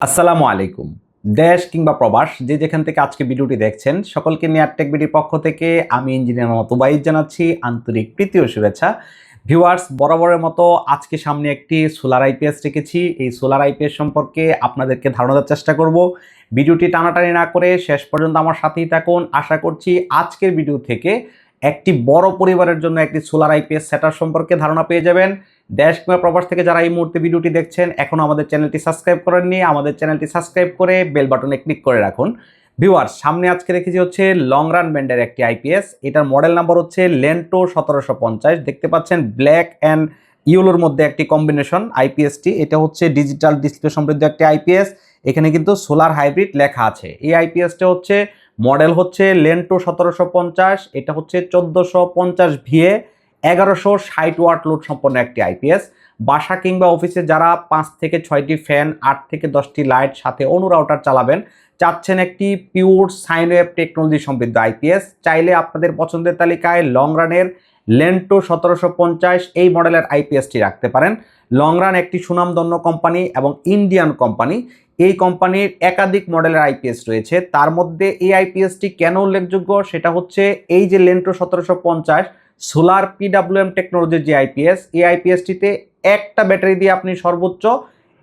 আসসালামু আলাইকুম। দেশ কিংবা প্রবাস, যে যেখান থেকে আজকে ভিডিওটি দেখছেন, সকলকে নিয়ার টেক বিডির পক্ষ থেকে আমি ইঞ্জিনিয়ার উবাইদ জানাচ্ছি। আন্তরিক প্রীতি ও শুভেচ্ছা। ভিউয়ার্স, বরাবরের মতো আজকে সামনে একটি সোলার আইপিএস রেখেছি। এই সোলার আইপিএস সম্পর্কে আপনাদেরকে ধারণা দেওয়ার চেষ্টা করব। ভিডিওটি টানাটানি না করে শেষ পর্যন্ত আমার সাথেই থাকুন। আশা করছি আজকের ভিডিও থেকে একটি বড় পরিবারের জন্য একটি সোলার আইপিএস সেটার সম্পর্কে ধারণা পেয়ে যাবেন। দেশ কিংবা প্রবাস থেকে যারা এই মুহূর্তে ভিডিওটি দেখছেন এখনও আমাদের চ্যানেলটি সাবস্ক্রাইব করেননি, আমাদের চ্যানেলটি সাবস্ক্রাইব করে বেল বাটনে ক্লিক করে রাখুন। ভিউয়ার্স, সামনে আজকে রেখেছি হচ্ছে লং রান ব্যান্ডের একটি আইপিএস এটার মডেল নাম্বার হচ্ছে লেন্টো সতেরোশো পঞ্চাশ। দেখতে পাচ্ছেন ব্ল্যাক অ্যান্ড ইউলোর মধ্যে একটি কম্বিনেশন আইপিএসটি এটা হচ্ছে ডিজিটাল ডিসপ্লে সমৃদ্ধ একটি আইপিএস এখানে কিন্তু সোলার হাইব্রিড লেখা আছে। এই আইপিএসটা হচ্ছে, মডেল হচ্ছে লেন্টো সতেরোশো পঞ্চাশ। এটা হচ্ছে চোদ্দোশো পঞ্চাশ ভিএ এগারোশো ষাট ওয়াট লোড সম্পন্ন একটি আইপিএস বাসা কিংবা অফিসে যারা পাঁচ থেকে ছয়টি ফ্যান আট থেকে দশটি লাইট সাথে অনুরাউটার চালাবেন, চাচ্ছেন একটি পিওর সাইন ওয়েভ টেকনোলজি সমৃদ্ধ আইপিএস চাইলে আপনাদের পছন্দের তালিকায় লং রানের লেন্টো সতেরোশো পঞ্চাশ এই মডেলের আইপিএসটি রাখতে পারেন। লং রান একটি সুনামধন্য কোম্পানি এবং ইন্ডিয়ান কোম্পানি এই কোম্পানির একাধিক মডেলের আইপিএস রয়েছে। তার মধ্যে এই আইপিএসটি কেন উল্লেখযোগ্য? সেটা হচ্ছে এই যে লেন্টো সতেরোশো পঞ্চাশ সোলার পিডাব্লিউএম টেকনোলজির যে আইপিএস, এই আইপিএসটিতে একটা ব্যাটারি দিয়ে আপনি সর্বোচ্চ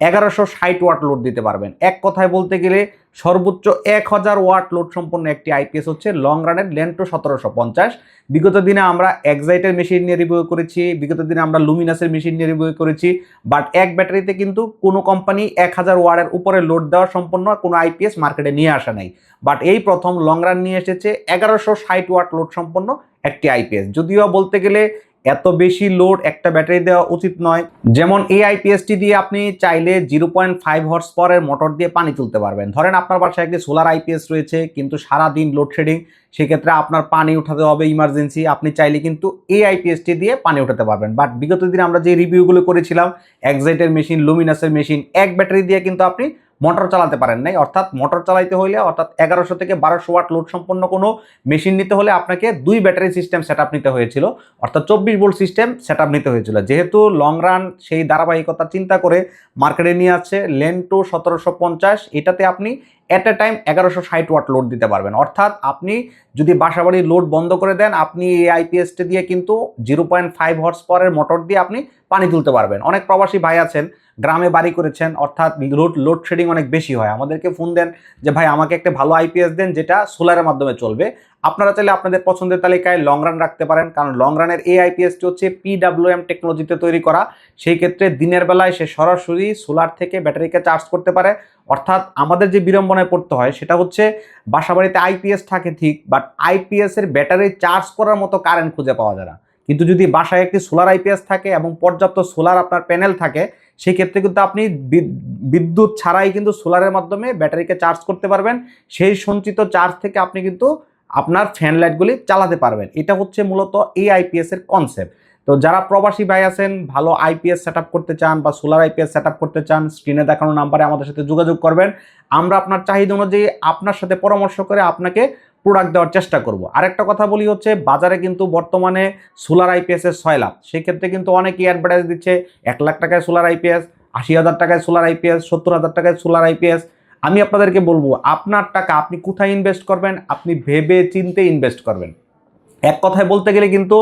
এগারোশো ষাট ওয়াট লোড দিতে পারবেন। এক কথায় বলতে গেলে সর্বোচ্চ এক হাজার ওয়াট লোড সম্পন্ন একটি আইপিএস হচ্ছে লং রানের লেন্টো সতেরোশো পঞ্চাশ। বিগত দিনে আমরা এক্সাইটের মেশিন নিয়ে রিভিউ করেছি, বিগত দিনে আমরা লুমিনাসের মেশিন নিয়ে রিভিউ করেছি বাট এক ব্যাটারিতে কিন্তু কোনো কোম্পানি এক হাজার ওয়ার্ডের উপরে লোড দেওয়া সম্পন্ন কোনো আইপিএস মার্কেটে নিয়ে আসা নাই। বাট এই প্রথম লং রান নিয়ে এসেছে এগারোশো ষাট ওয়াট লোড সম্পন্ন একটি আইপিএস যদিও বলতে গেলে এত বেশি লোড একটা ব্যাটারি দেওয়া উচিত নয়। যেমন এই আইপিএসটি দিয়ে আপনি চাইলে জিরো পয়েন্ট ফাইভ হর্স পরের মোটর দিয়ে পানি তুলতে পারবেন। ধরেন আপনার বাসায় একটি সোলার আইপিএস রয়েছে, কিন্তু সারাদিন লোডশেডিং সেক্ষেত্রে আপনার পানি উঠাতে হবে ইমার্জেন্সি আপনি চাইলে কিন্তু এই আইপিএসটি দিয়ে পানি উঠাতে পারবেন। বাট বিগত দিনে আমরা যে রিভিউগুলো করেছিলাম এক্সাইটের মেশিন লুমিনাসের মেশিন এক ব্যাটারি দিয়ে কিন্তু আপনি মোটর চালাতে পারেন নাই। অর্থাৎ মোটর চালাইতে হলে অর্থাৎ এগারোশো থেকে বারোশো ওয়াট লোড সম্পন্ন কোনো মেশিন নিতে হলে আপনাকে দুই ব্যাটারি সিস্টেম সেট নিতে হয়েছিল। অর্থাৎ চব্বিশ ভোল্ট সিস্টেম সেট নিতে হয়েছিল। যেহেতু লং রান সেই ধারাবাহিকতা চিন্তা করে মার্কেটে নিয়ে আসছে টু সতেরোশো পঞ্চাশ। এটাতে আপনি অ্যাট এ টাইম এগারোশো ষাট ওয়াট লোড দিতে পারবেন। অর্থাৎ আপনি যদি বাসাবাড়ির লোড বন্ধ করে দেন, আপনি এই আইপিএসটি দিয়ে কিন্তু জিরো পয়েন্ট ফাইভ হর্স পরের মোটর দিয়ে আপনি পানি তুলতে পারবেন। অনেক প্রবাসী ভাই আছেন, গ্রামে বাড়ি করেছেন, অর্থাৎ লোড লোডশেডিং অনেক বেশি হয়। আমাদেরকে ফোন দেন যে, ভাই, আমাকে একটা ভালো আইপিএস দেন যেটা সোলারের মাধ্যমে চলবে। আপনারা চাইলে আপনাদের পছন্দের তালিকায় লং রান রাখতে পারেন, কারণ লং রানের এই আইপিএসটি হচ্ছে পিডাব্লিউএম টেকনোলজিতে তৈরি করা। সেই ক্ষেত্রে দিনের বেলায় সে সরাসরি সোলার থেকে ব্যাটারিকে চার্জ করতে পারে। অর্থাৎ আমাদের যে বিড়ম্বনায় পড়তে হয়, সেটা হচ্ছে বাসাবাড়িতে আইপিএস থাকে ঠিক বাট আইপিএস এর ব্যাটারি চার্জ করার মতো কারেন্ট খুঁজে পাওয়া যায় না। কিন্তু যদি বাসায় একটি সোলার আইপিএস থাকে এবং পর্যাপ্ত সোলার আপনার প্যানেল থাকে, সেই ক্ষেত্রে কিন্তু আপনি বিদ্যুৎ ছাড়াই কিন্তু সোলারের মাধ্যমে ব্যাটারিকে চার্জ করতে পারবেন। সেই সঞ্চিত চার্জ থেকে আপনি কিন্তু আপনার ফ্যান লাইটগুলি চালাতে পারবেন। এটা হচ্ছে মূলত এই আইপিএস এর কনসেপ্ট তো যারা প্রবাসী ভাই আছেন, ভালো আইপিএস সেট করতে চান বা সোলার আইপিএস সেট করতে চান স্ক্রিনে দেখানো নাম্বারে আমাদের সাথে যোগাযোগ করবেন। আমরা আপনার চাহিদা অনুযায়ী আপনার সাথে পরামর্শ করে আপনাকে প্রোডাক্ট দেওয়ার চেষ্টা করব। আরেকটা কথা বলি হচ্ছে, বাজারে কিন্তু বর্তমানে সোলার আইপিএস এর ছয় লাখ। সেক্ষেত্রে কিন্তু অনেকেই অ্যাডভার্টাইজ দিচ্ছে, এক লাখ টাকায় সোলার আইপিএস আশি হাজার টাকায় সোলার আইপিএস সত্তর হাজার টাকায় সোলার আইপিএস আমি আপনাদেরকে বলব, আপনার টাকা আপনি কোথায় ইনভেস্ট করবেন? আপনি ভেবে চিনতে ইনভেস্ট করবেন। এক কথায় বলতে গেলে কিন্তু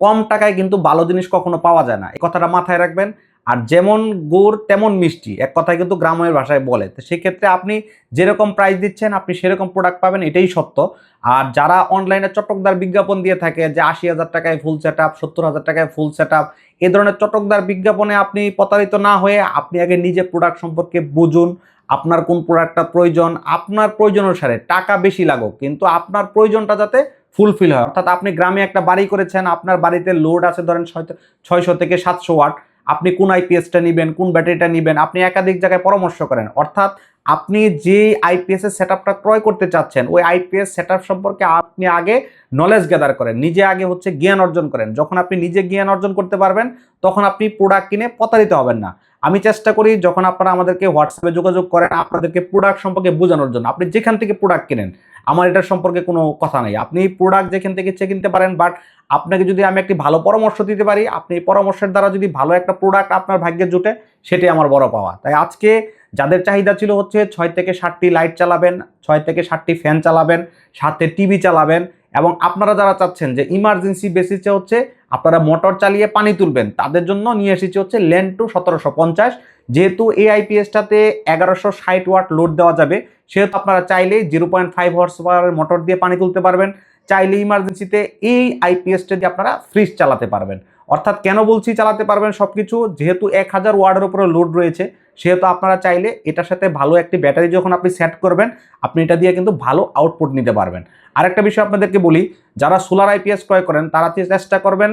কম টাকায় কিন্তু ভালো জিনিস কখনো পাওয়া যায় না। এই কথাটা মাথায় রাখবেন। আর যেমন গুড়, তেমন মিষ্টি, এক কথায় কিন্তু গ্রামের ভাষায় বলে। তো সেক্ষেত্রে আপনি যেরকম প্রাইস দিচ্ছেন, আপনি সেরকম প্রোডাক্ট পাবেন, এটাই সত্য। আর যারা অনলাইনে চটকদার বিজ্ঞাপন দিয়ে থাকে যে আশি হাজার টাকায় ফুল সেট আপ সত্তর হাজার টাকায় ফুল সেট আপ এ ধরনের চটকদার বিজ্ঞাপনে আপনি প্রতারিত না হয়ে আপনি আগে নিজে প্রোডাক্ট সম্পর্কে বুঝুন। আপনার কোন প্রোডাক্টটা প্রয়োজন, আপনার প্রয়োজন অনুসারে টাকা বেশি লাগুক, কিন্তু আপনার প্রয়োজনটা যাতে ফুলফিল হয়। অর্থাৎ আপনি গ্রামে একটা বাড়ি করেছেন, আপনার বাড়িতে লোড আছে ধরেন ছয়শো থেকে সাতশো ওয়াট আপনি কোন আইপিএসটা নেবেন, কোন ব্যাটারিটা নেবেন, আপনি একাধিক জায়গায় পরামর্শ করেন। অর্থাৎ আপনি যে আইপিএস এর সেট ক্রয় করতে চাচ্ছেন, ওই আইপিএস সেট সম্পর্কে আপনি আগে নলেজ গ্যাদার করেন, নিজে আগে হচ্ছে জ্ঞান অর্জন করেন। যখন আপনি নিজে জ্ঞান অর্জন করতে পারবেন, তখন আপনি প্রোডাক্ট কিনে প্রতারিত হবেন না। আমি চেষ্টা করি যখন আপনারা আমাদেরকে হোয়াটসঅ্যাপে যোগাযোগ করেন, আপনাদেরকে প্রোডাক্ট সম্পর্কে বোঝানোর জন্য। আপনি যেখান থেকে প্রোডাক্ট কিনেন, আমার এটার সম্পর্কে কোনো কথা নেই। আপনি প্রোডাক্ট যেখান থেকে ইচ্ছে কিনতে পারেন বাট আপনাকে যদি আমি একটি ভালো পরামর্শ দিতে পারি, আপনি এই পরামর্শের দ্বারা যদি ভালো একটা প্রোডাক্ট আপনার ভাগ্যে জুটে, সেটাই আমার বড় পাওয়া। তাই আজকে যাদের চাহিদা ছিল হচ্ছে ছয় থেকে ষাটটি লাইট চালাবেন, ছয় থেকে ষাটটি ফ্যান চালাবেন সাথে টিভি চালাবেন এবং আপনারা যারা চাচ্ছেন যে ইমার্জেন্সি বেসিসে হচ্ছে আপনারা মোটর চালিয়ে পানি তুলবেন, তাদের জন্য নিয়ে এসেছি হচ্ছে লেন টু সতেরোশো পঞ্চাশ। যেহেতু এই আইপিএসটাতে এগারোশো ষাট ওয়াট লোড দেওয়া যাবে, সেহেতু আপনারা চাইলেই জিরো পয়েন্ট ফাইভ হর্স পাওয়ারের মোটর দিয়ে পানি তুলতে পারবেন, চাইলে ইমার্জেন্সিতে এই আইপিএসটা দিয়ে আপনারা ফ্রিজ চালাতে পারবেন। অর্থাৎ কেন বলছি চালাতে পারবেন সব কিছু যেহেতু এক হাজার ওয়ার্ডের উপরে লোড রয়েছে সেহেতু আপনারা চাইলে এটার সাথে ভালো একটি ব্যাটারি যখন আপনি সেট করবেন, আপনি এটা দিয়ে কিন্তু ভালো আউটপুট নিতে পারবেন। আরেকটা বিষয় আপনাদেরকে বলি, যারা সোলার আইপিএস ক্রয় করেন, তারা চেষ্টা করবেন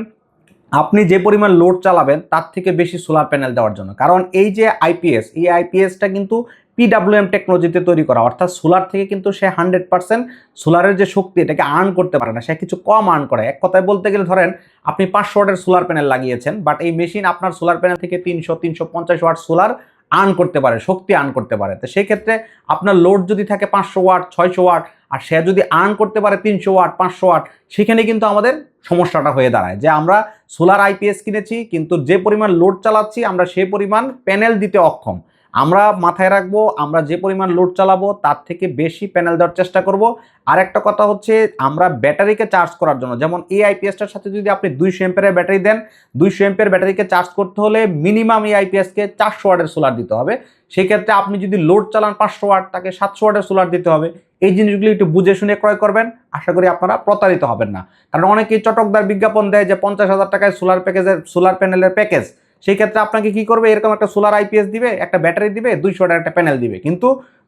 আপনি যে পরিমাণ লোড চালাবেন, তার থেকে বেশি সোলার প্যানেল দেওয়ার জন্য। কারণ এই যে আইপিএস এই আইপিএসটা কিন্তু পিডাব্লিউএম টেকনোলজিতে তৈরি করা, অর্থাৎ সোলার থেকে কিন্তু সে হান্ড্রেড পার্সেন্ট সোলারের যে শক্তি, এটাকে আর্ন করতে পারে না। সে কিছু কম আর্ন করে। এক কথায় বলতে গেলে ধরেন, আপনি পাঁচশো ওয়াটের সোলার প্যানেল লাগিয়েছেন বাট এই মেশিন আপনার সোলার প্যানেল থেকে তিনশো তিনশো পঞ্চাশ ওয়াট সোলার আর্ন করতে পারে, শক্তি আর্ন করতে পারে। তো সেই ক্ষেত্রে আপনার লোড যদি থাকে পাঁচশো ওয়াট ছয়শো ওয়াট আর সে যদি আর্ন করতে পারে তিনশো ওয়াট পাঁচশো ওয়াট সেখানে কিন্তু আমাদের সমস্যাটা হয়ে দাঁড়ায় যে আমরা সোলার আইপিএস কিনেছি, কিন্তু যে পরিমাণ লোড চালাচ্ছি, আমরা সেই পরিমাণ প্যানেল দিতে অক্ষম। আমরা মাথায় রাখব, আমরা যে পরিমাণ লোড চালাবো, তার থেকে বেশি প্যানেল দেওয়ার চেষ্টা করব। আর একটা কথা হচ্ছে, আমরা ব্যাটারিকে চার্জ করার জন্য, যেমন এই আইপিএসটার সাথে যদি আপনি দুইশো এম্পের ব্যাটারি দেন, দুইশো এম্পের ব্যাটারিকে চার্জ করতে হলে মিনিমাম এই আইপিএসকে চারশো ওয়াটের সোলার দিতে হবে। সেই ক্ষেত্রে আপনি যদি লোড চালান পাঁচশো ওয়াট, তাকে সাতশো ওয়াটের সোলার দিতে হবে। এই জিনিসগুলি একটু বুঝে শুনে ক্রয় করবেন, আশা করি আপনারা প্রতারিত হবেন না। কারণ অনেকেই চটকদার বিজ্ঞাপন দেয় যে পঞ্চাশ হাজার টাকায় সোলার প্যাকেজের সোলার প্যানেলের প্যাকেজ সেই ক্ষেত্রে আপনাকে কি করবে? এরকম একটা সোলার আইপিএস দিবে, একটা ব্যাটারি দিবে দুইশো ওয়াটের একটা প্যানেল দিবে। কিন্তু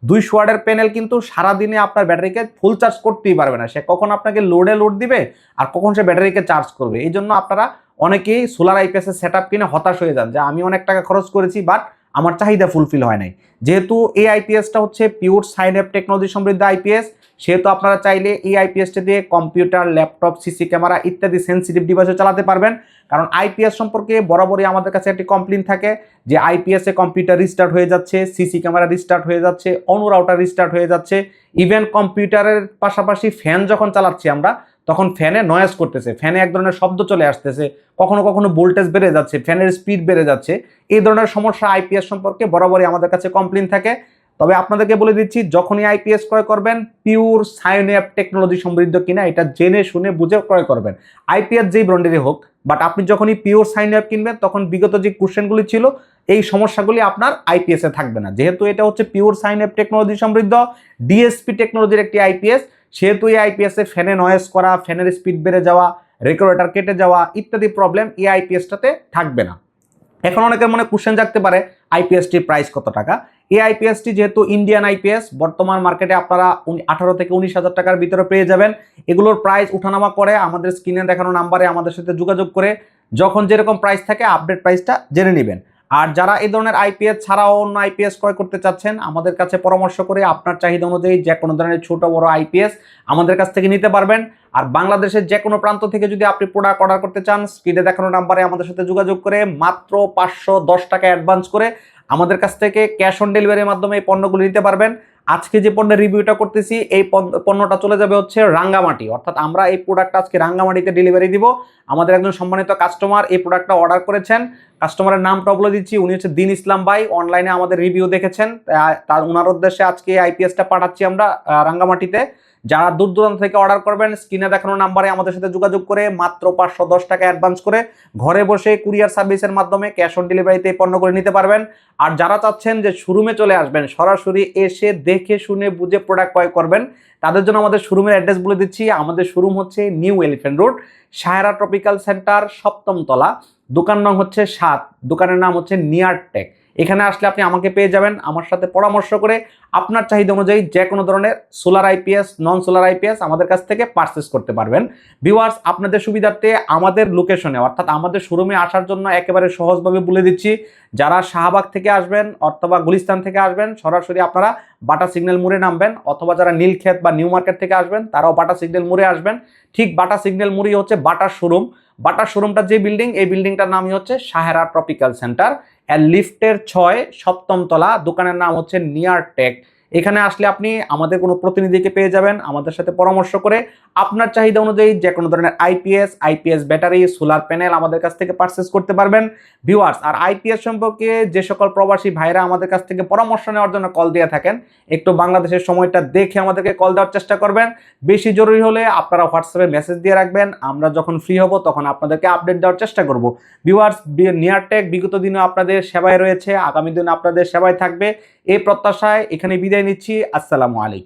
দুইশো ওয়াটের প্যানেল কিন্তু সারাদিনে আপনার ব্যাটারিকে ফুল চার্জ করতেই পারবে না। সে কখন আপনাকে লোডে লোড দিবে আর কখন সে ব্যাটারিকে চার্জ করবে। এই জন্য আপনারা অনেকেই সোলার আইপিএসের সেট আপ কিনে হতাশ হয়ে যান যে আমি অনেক টাকা খরচ করেছি বাট আমার চাহিদা ফুলফিল হয় নাই। যেহেতু এই আইপিএসটা হচ্ছে পিওর সাইন অ্যাপ টেকনোলজি সমৃদ্ধ আইপিএস সেহেতু আপনারা চাইলে এই আইপিএসটা দিয়ে কম্পিউটার ল্যাপটপ সিসি ক্যামেরা ইত্যাদি সেন্সিটিভ ডিভাইসও চালাতে পারবেন। কারণ আইপিএস সম্পর্কে বরাবরই আমাদের কাছে একটি কমপ্লেন থাকে যে আইপিএসে কম্পিউটার রিস্টার্ট হয়ে যাচ্ছে সিসি ক্যামেরা রিস্টার্ট হয়ে যাচ্ছে অনু রাউটার রিস্টার্ট হয়ে যাচ্ছে। ইভেন কম্পিউটারের পাশাপাশি ফ্যান যখন চালাচ্ছি আমরা তখন ফ্যানে নয়েজ করতেছে, ফ্যানে এক ধরনের শব্দ চলে আসতেছে, কখনো কখনো ভোল্টেজ বেড়ে যাচ্ছে, ফ্যানের স্পিড বেড়ে যাচ্ছে, এই ধরনের সমস্যা আইপিএস সম্পর্কে বরাবরই আমাদের কাছে কমপ্লেন থাকে। তবে আপনাদেরকে বলে দিচ্ছি, যখনই আইপিএস ক্রয় করবেন পিওর সাইন অ্যাপ টেকনোলজি সমৃদ্ধ কিনা এটা জেনে শুনে বুঝে ক্রয় করবেন। আইপিএস যেই ব্র্যান্ডেরই হোক বাট আপনি যখনই পিওর সাইন অ্যাপ কিনবেন, তখন বিগত যে কোশ্চেনগুলি ছিল, এই সমস্যাগুলি আপনার আইপিএসে থাকবে না। যেহেতু এটা হচ্ছে পিওর সাইন অ্যাপ টেকনোলজি সমৃদ্ধ ডিএসপি টেকনোলজির একটি আইপিএস সেহেতু এই আইপিএস ফ্যানে নয়েজ করা ফ্যানের স্পিড বেড়ে যাওয়া রেগুলেটর কেটে যাওয়া ইত্যাদি প্রবলেম এই আইপিএসটাতে থাকবে না। এখন অনেকের মনে কোশ্চেন জাগতে পারে আইপিএসটির প্রাইস কত টাকা? এই আইপিএসটি যেহেতু ইন্ডিয়ান আইপিএস বর্তমান মার্কেটে আপনারা আঠারো থেকে উনিশ হাজার টাকার ভিতরে পেয়ে যাবেন। এগুলোর প্রাইস উঠানামা করে আমাদের স্ক্রিনে দেখানো নাম্বারে আমাদের সাথে যোগাযোগ করে যখন যেরকম প্রাইস থাকে আপডেট প্রাইসটা জেনে নেবেন। আর যারা এই ধরনের আইপিএস ছাড়াও অন্য আইপিএস ক্রয় করতে চাচ্ছেন, আমাদের কাছে পরামর্শ করে আপনার চাহিদা অনুযায়ী যে কোনো ধরনের ছোট বড় আইপিএস আমাদের কাছ থেকে নিতে পারবেন। আর বাংলাদেশের যে কোনো প্রান্ত থেকে যদি আপনি প্রোডাক্ট অর্ডার করতে চান স্ক্রিনে দেখানো নাম্বারে আমাদের সাথে যোগাযোগ করে মাত্র পাঁচশো দশ টাকা অ্যাডভান্স করে আমাদের কাছ থেকে ক্যাশ অন ডেলিভারির মাধ্যমে এই পণ্যগুলি নিতে পারবেন। আজকে যে পণ্যের রিভিউটা করতেছি, এই পণ্যটা চলে যাবে হচ্ছে রাঙ্গামাটি। অর্থাৎ আমরা এই প্রোডাক্টটা আজকে রাঙ্গামাটিতে ডেলিভারি দিব। আমাদের একজন সম্মানিত কাস্টমার এই প্রোডাক্টটা অর্ডার করেছেন। কাস্টমারের নামটা বলে দিচ্ছি, উনি হচ্ছে দিন ইসলাম ভাই। অনলাইনে আমাদের রিভিউ দেখেছেন। তার ওনার উদ্দেশ্যে আজকে আইপিএসটা পাঠাচ্ছি আমরা রাঙ্গামাটিতে। যারা দূর দূরান্ত থেকে অর্ডার করবেন স্ক্রিনে দেখানো নাম্বারে আমাদের সাথে যোগাযোগ করে মাত্র পাঁচশো দশ টাকা অ্যাডভান্স করে ঘরে বসে কুরিয়ার সার্ভিসের মাধ্যমে ক্যাশ অন ডেলিভারিতে পণ্য করে নিতে পারবেন। আর যারা চাচ্ছেন যে শোরুমে চলে আসবেন, সরাসরি এসে দেখে শুনে বুঝে প্রোডাক্ট ক্রয় করবেন, তাদের জন্য আমাদের শোরুমের অ্যাড্রেস বলে দিচ্ছি। আমাদের শোরুম হচ্ছে New Elephant Road Saira tropical centre সপ্তম তলা দোকান নাম হচ্ছে সাত, দোকানের নাম হচ্ছে নিয়ার টেক এখানে আসলে আপনি আমাকে পেয়ে যাবেন আমার সাথে পরামর্শ করে আপনার চাহিদা অনুযায়ী যে কোনো ধরনের solar IPS non solar IPS আমাদের কাছ থেকে পারচেস করতে পারবেন। ভিউয়ার্স আপনাদের সুবিধার্থে আমাদের লোকেশনে অর্থাৎ আমাদের শোরুমে আসার জন্য একেবারে সহজভাবে বলে দিচ্ছি, যারা শাহবাগ থেকে আসবেন অথবা গুলিস্তান থেকে আসবেন, সরাসরি আপনারা বাটা সিগন্যাল মুড়ে নামবেন, অথবা যারা নীলক্ষেত বা নিউ মার্কেট থেকে আসবেন, তারাও বাটা সিগন্যাল মুড়ে আসবেন। ঠিক বাটা সিগন্যাল মুড়ি হচ্ছে বাটার শোরুম বাটার শোরুমটা যে বিল্ডিং এই বিল্ডিংটার নামই হচ্ছে সাহেরা ট্রপিক্যাল সেন্টার। লিফটের ছয়, সপ্তম তলা, দোকানের নাম হচ্ছে নিয়ার টেক। এখানে আসলে আপনি আমাদের কোনো প্রতিনিধিকে পেয়ে যাবেন, আমাদের সাথে পরামর্শ করে আপনার চাহিদা অনুযায়ী যে কোনো ধরনের IPS IPS battery, solar panel আমাদের কাছ থেকে পারচেস করতে পারবেন। ভিউয়ার্স আর আইপিএস সম্পর্কে যে সকল প্রবাসী ভাইরা আমাদের কাছ থেকে পরামর্শ নেওয়ার জন্য কল দিয়ে থাকেন, একটু বাংলাদেশের সময়টা দেখে আমাদেরকে কল দেওয়ার চেষ্টা করবেন। বেশি জরুরি হলে আপনারা হোয়াটসঅ্যাপে মেসেজ দিয়ে রাখবেন। আমরা যখন ফ্রি হব তখন আপনাদেরকে আপডেট দেওয়ার চেষ্টা করব। ভিউয়ার্স নিয়ারটেক বিগত দিনে আপনাদের সেবায় রয়েছে, আগামী দিনে আপনাদের সেবায় থাকবে। এই প্রত্যাশায় এখানে বিদায় নিচ্ছি। আসসালামু আলাইকুম।